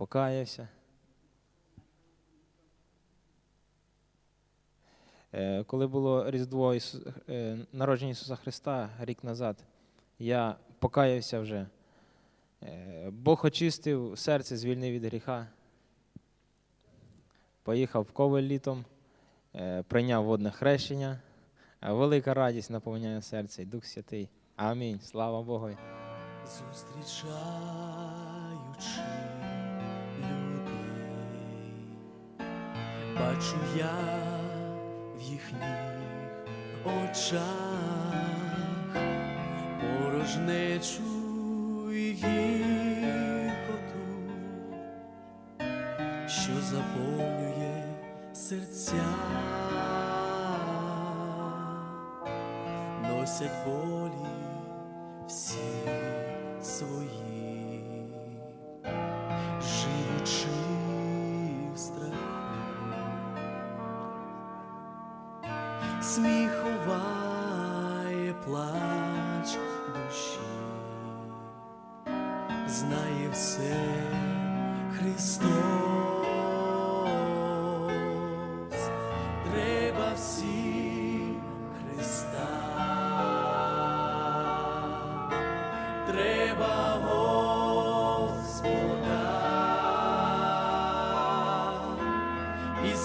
покаявся. Е, Коли було Різдво е, народження Ісуса Христа рік назад, я покаявся вже. Е, Бог очистив серце, звільнив від гріха. Поїхав в Ковель літом, прийняв водне хрещення. Велика радість наповняє серце і Дух Святий. Амінь. Слава Богу. зустрічаючи бачу я в їхніх очах порожнечу і гіркоту, що заповнює серця, носять болі всі свої,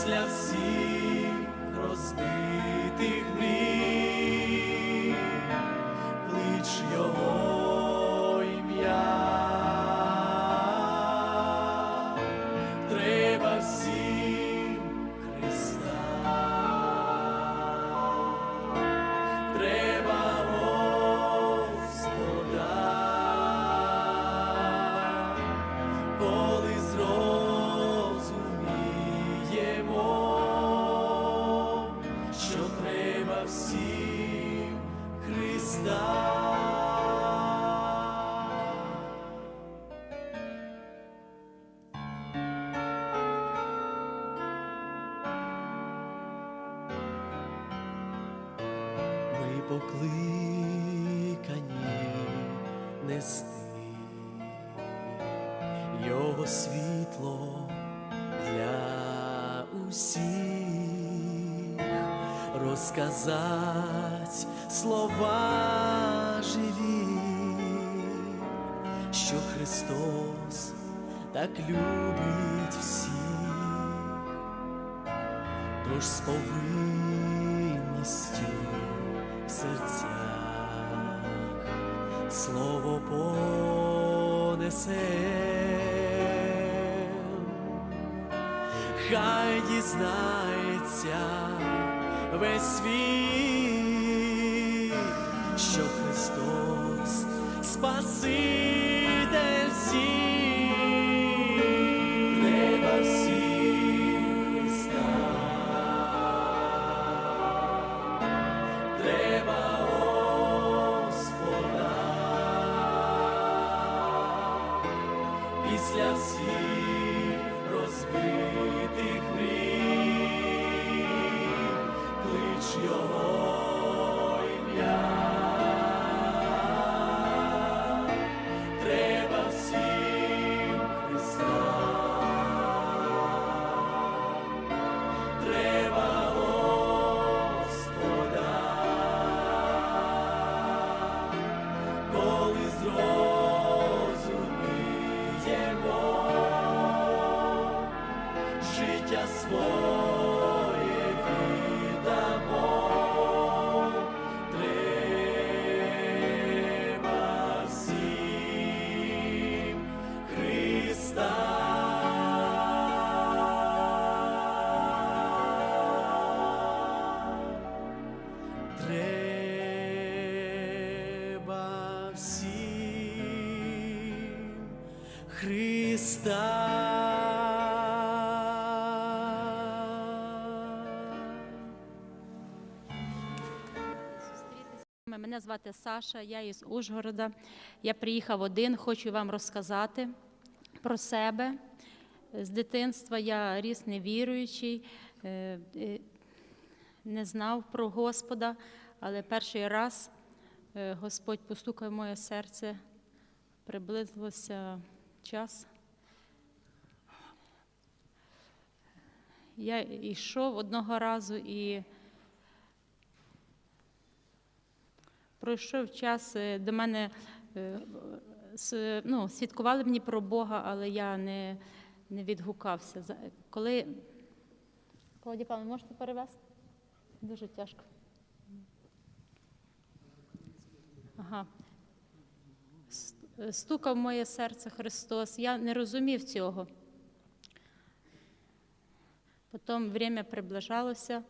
після всіх розбитих покликані нести його світло для усіх, розказать слова живі, що Христос так любить всіх. Тож з понесе. Хай дізнається весь світ, що Христос Спаситель всіх. Мене звати Саша, я із Ужгорода. Я приїхав один, хочу вам розказати про себе. З дитинства я ріс невіруючий, е, е, не знав про Господа, але перший раз е, Господь постукав моє серце, приблизилося час я йшов одного разу і пройшов час е, до мене. е, Ну, свідкували мені про Бога, але я не, не відгукався. Коли Клавдія Павловна, можете перевести? Дуже тяжко. Ага. Стукав моє серце Христос. Я не розумів цього. Потім время приближалося,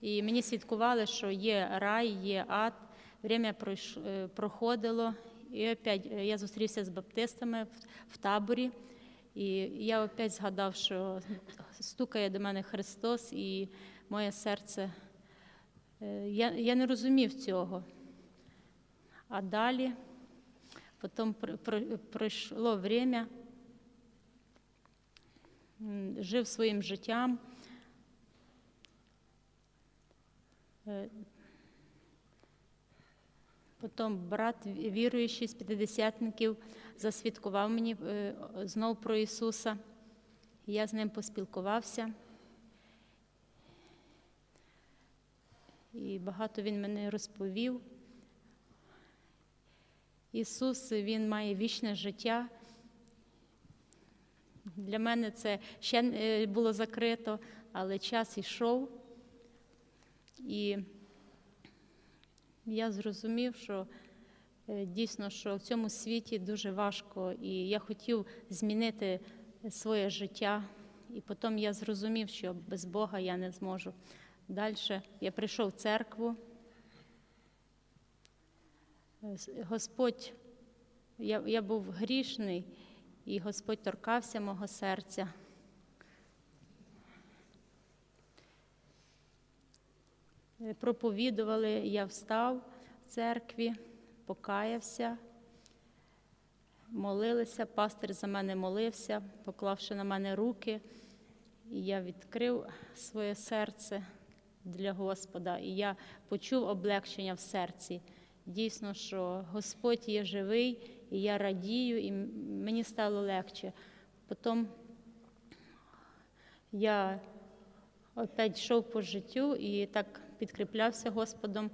і мені свідкували, що є рай, є ад. Время е, проходило, і опять е, я зустрівся з баптистами в, таборі. І я опять згадав, що стукає до мене Христос, і моє серце. е, Я, я не розумів цього. А далі, потім про- про- пройшло время, жив своїм життям. Потім брат віруючий з п'ятидесятників засвідкував мені е, знов про Ісуса. Я з ним поспілкувався. І багато він мене розповів. Ісус Він має вічне життя. Для мене це ще е, було закрито, але час йшов. І я зрозумів, що е, дійсно, що в цьому світі дуже важко, і я хотів змінити своє життя. І потім я зрозумів, що без Бога я не зможу. Далі я прийшов в церкву. Е, Господь, я, я був грішний, і Господь торкався мого серця. Проповідували, я встав в церкві, покаявся, молилися, пастир за мене молився, поклавши на мене руки, і я відкрив своє серце для Господа, і я почув облегчення в серці. Дійсно, що Господь є живий, і я радію, і мені стало легче. Потім я опять йшов по життю і так підкріплявся Господом.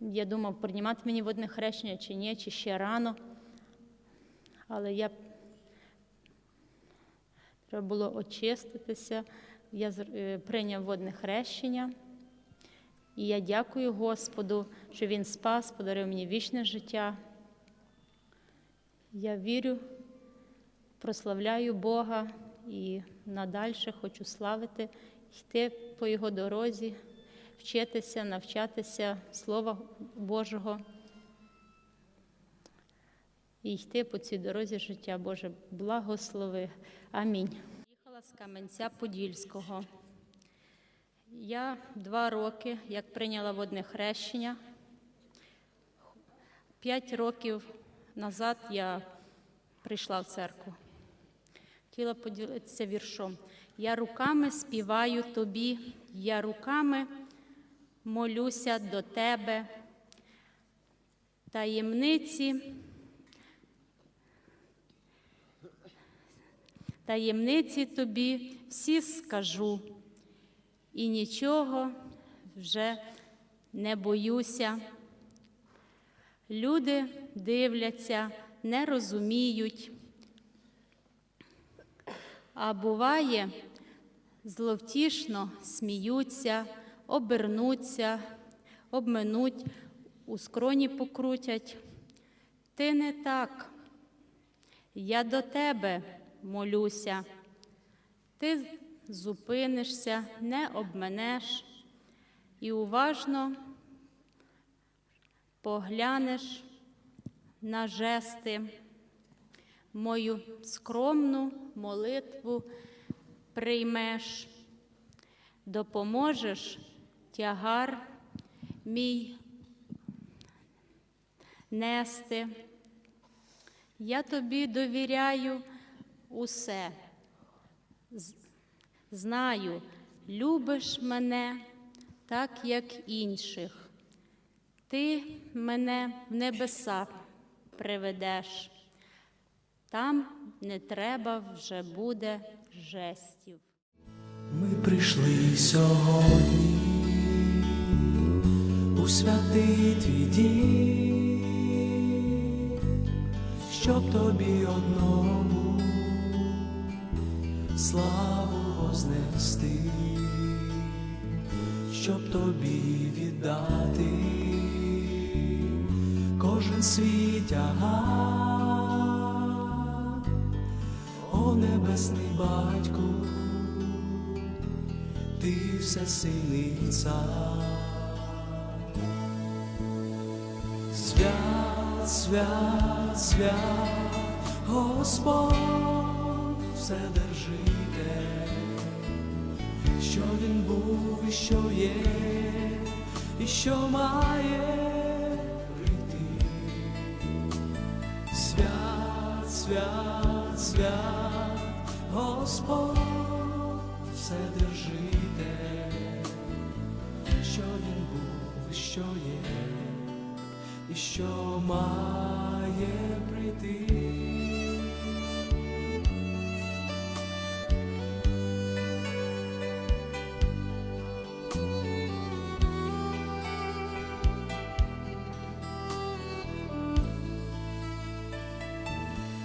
Я думав, приймати мені водне хрещення чи ні, чи ще рано. Але я треба було очиститися. Я е, прийняв водне хрещення. І я дякую Господу, що Він спас, подарив мені вічне життя. Я вірю, прославляю Бога і надальше хочу славити, йти по Його дорозі, вчитися, навчатися Слова Божого і йти по цій дорозі життя Боже. Благослови. Амінь. Їхала з Каменця Подільського. Я два роки, як прийняла водне хрещення. П'ять років назад я прийшла в церкву. Хотіла поділитися віршом. Я руками співаю тобі, я руками молюся до тебе. Таємниці, таємниці тобі всі скажу, і нічого вже не боюся. Люди дивляться, не розуміють. А буває, зловтішно сміються, обернуться, обминуть, у скроні покрутять. Ти не так, я до тебе молюся. Ти зупинишся, не обменеш і уважно поглянеш на жести мою скромну молитву приймеш, допоможеш тягар мій нести. Я тобі довіряю усе. Знаю, любиш мене так, як інших. Ти мене в небеса приведеш. Там не треба вже буде жестів. Ми прийшли сьогодні у святий твій дім, щоб тобі одному славу вознести, щоб тобі віддати кожен свій тягар, о небесний батьку ти всесильний цар. Свят, свят, Господь Вседержитель, що він був і що є, і що має прийти. Свят, свят, свят, Господь Вседержитель, що він був, і що є, що має прийти.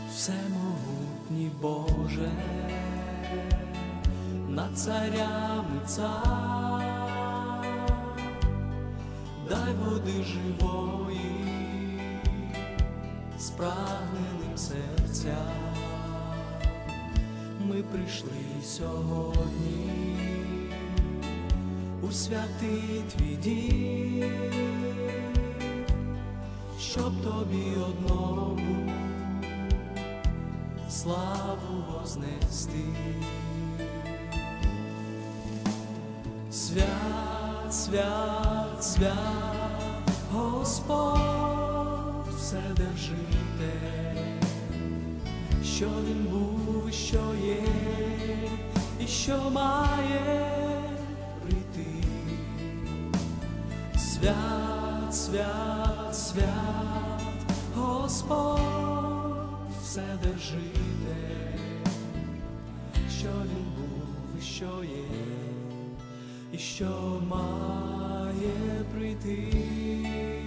Всемогутній Боже, над царями цар, спрагненим серця. Ми прийшли сьогодні у святий твій дім, щоб тобі одному славу вознести. Свят, свят, свят, Господь Вседержитель, що він був, що є, і що має прийти. Свят, свят, свят, Господь Вседержитель, що він був, що є, і що має прийти.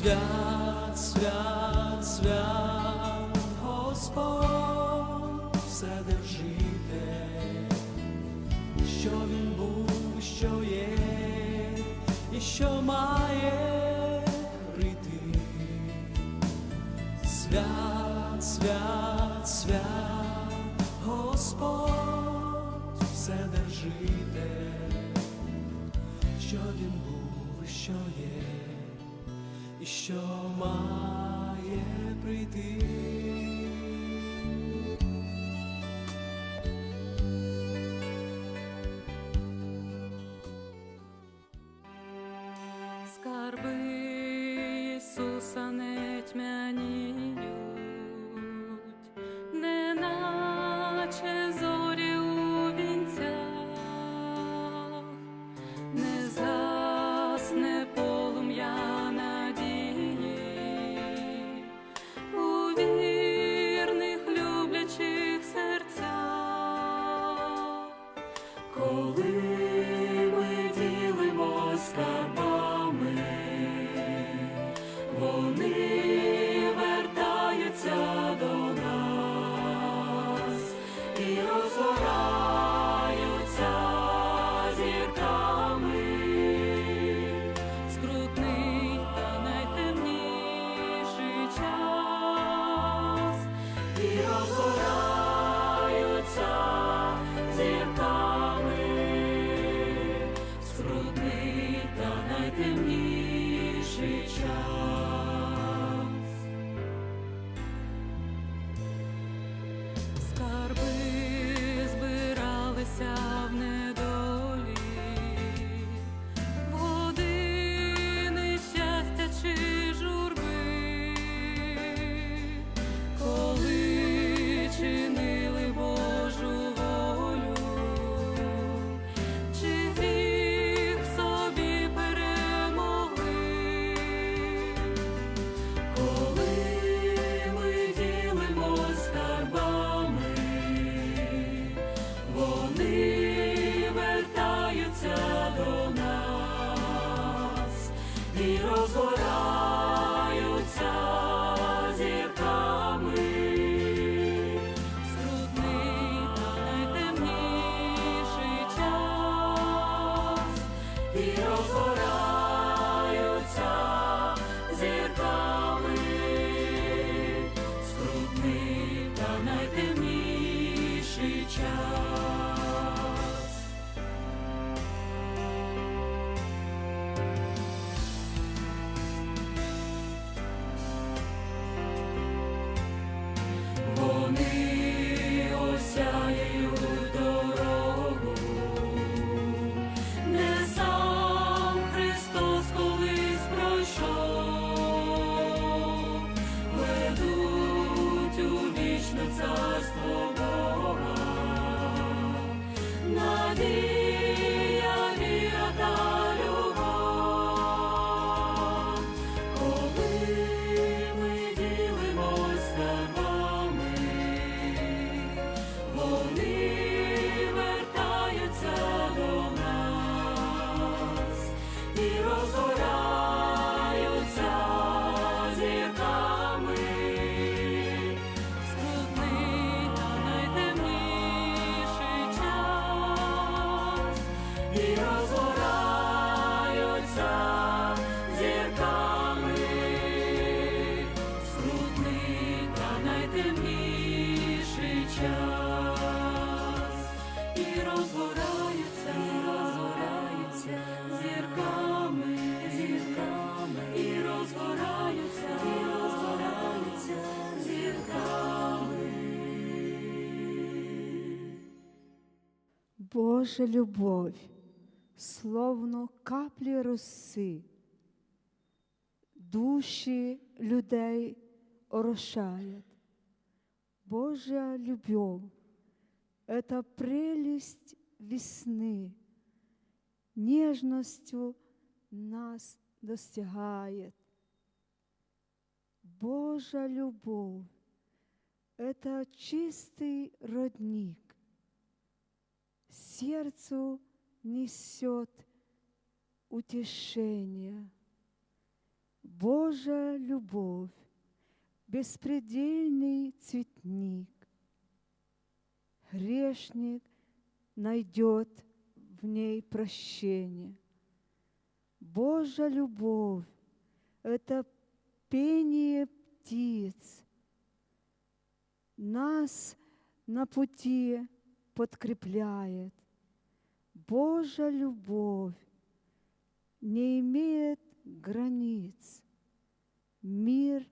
Свят, свят, свят, Господь Вседержитель, що він був, що є, і що має прийти. Свят, свят, свят, Господь Вседержитель, що він був, що є, що має прийти. Божа любов, словно каплі роси, душі людей орошает. Божья любовь — это прелесть весны, нежностью нас достигает. Божья любовь — это чистый родник, сердцу несет утешение. Божья любовь, беспредельный цветник. Грешник найдет в ней прощение. Божья любовь — это пение птиц. Нас на пути подкрепляет. Божья любовь не имеет границ. Мир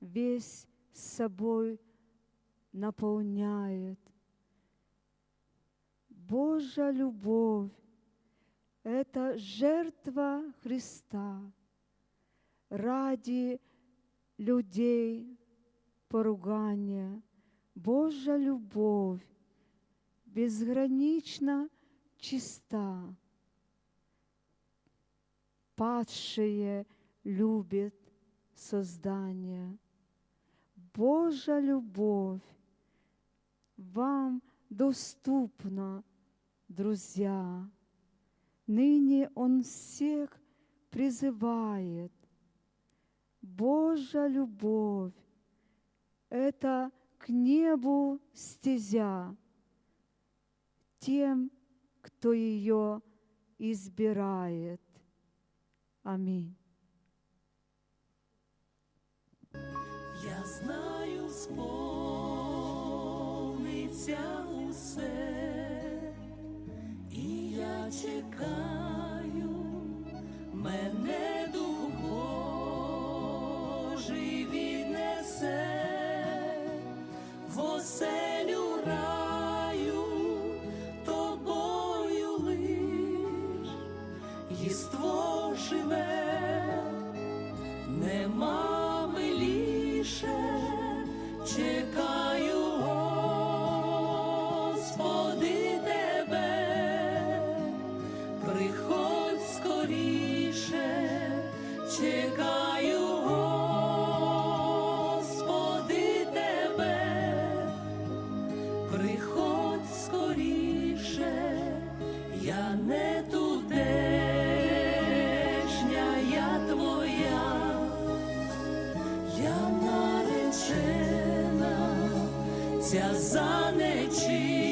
весь собой наполняет. Божья любовь — это жертва Христа ради людей поругания. Божья любовь безгранично чиста. Падшие любит создание. Божья любовь вам доступна, друзья. Ныне Он всех призывает. Божья любовь — это к небу стезя тем, кто ее избирает. Аминь. Я знаю, сповниться усе, і я чекаю, мене Дух Божий ця занечищена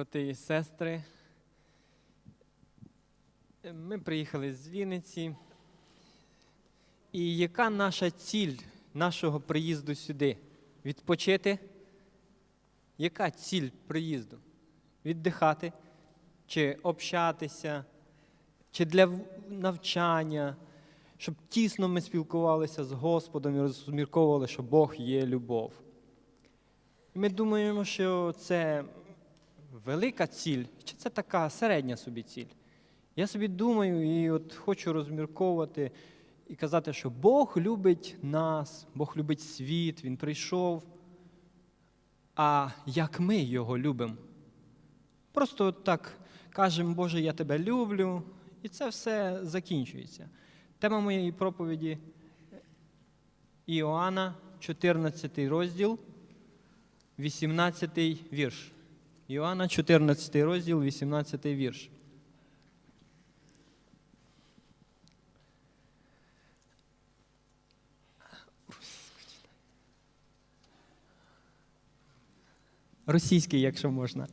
брати і сестри, ми приїхали з Вінниці. І яка наша ціль нашого приїзду сюди? Відпочити? Яка ціль приїзду? Віддихати? Чи общатися? Чи для навчання? Щоб тісно ми спілкувалися з Господом і розмірковували, що Бог є любов. Ми думаємо, що це велика ціль, чи це така середня собі ціль? Я собі думаю і от хочу розмірковувати і казати, що Бог любить нас, Бог любить світ, Він прийшов. А як ми його любимо? Просто так кажемо, Боже, я тебе люблю, і це все закінчується. Тема моєї проповіді Іоанна, 14 розділ, 18 вірш. Іоанна, 14 розділ, 18 вірш. Російський, якщо можна.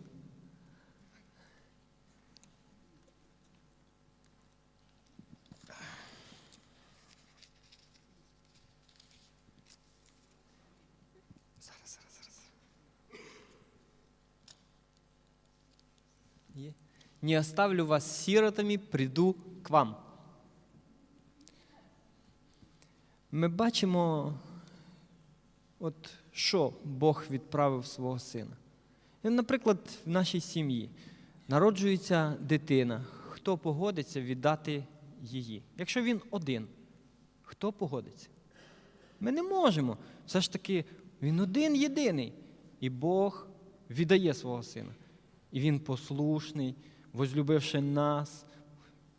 Є. Не оставлю вас сиротами, приду к вам. Ми бачимо, от що Бог відправив свого сина. Наприклад, в нашій сім'ї народжується дитина. Хто погодиться віддати її? Якщо він один, хто погодиться? Ми не можемо. Все ж таки, він один єдиний. І Бог віддає свого сина. І він послушний, возлюбивши нас,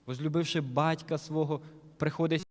возлюбивши батька свого, приходить